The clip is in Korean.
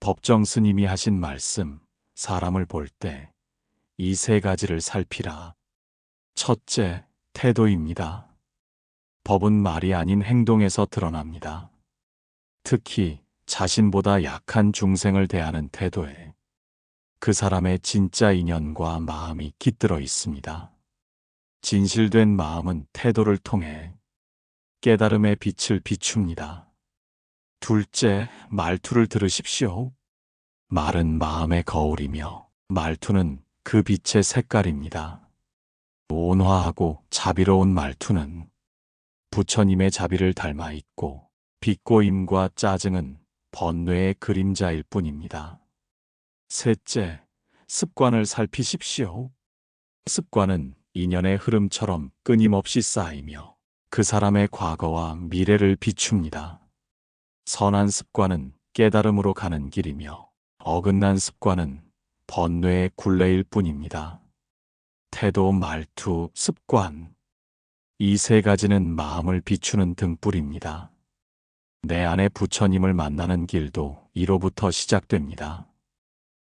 법정 스님이 하신 말씀, 사람을 볼 때 이 세 가지를 살피라. 첫째, 태도입니다. 법은 말이 아닌 행동에서 드러납니다. 특히 자신보다 약한 중생을 대하는 태도에 그 사람의 진짜 인연과 마음이 깃들어 있습니다. 진실된 마음은 태도를 통해 깨달음의 빛을 비춥니다. 둘째, 말투를 들으십시오. 말은 마음의 거울이며 말투는 그 빛의 색깔입니다. 온화하고 자비로운 말투는 부처님의 자비를 닮아 있고 비꼬임과 짜증은 번뇌의 그림자일 뿐입니다. 셋째, 습관을 살피십시오. 습관은 인연의 흐름처럼 끊임없이 쌓이며 그 사람의 과거와 미래를 비춥니다. 선한 습관은 깨달음으로 가는 길이며 어긋난 습관은 번뇌의 굴레일 뿐입니다. 태도, 말투, 습관. 이 세 가지는 마음을 비추는 등불입니다. 내 안에 부처님을 만나는 길도 이로부터 시작됩니다.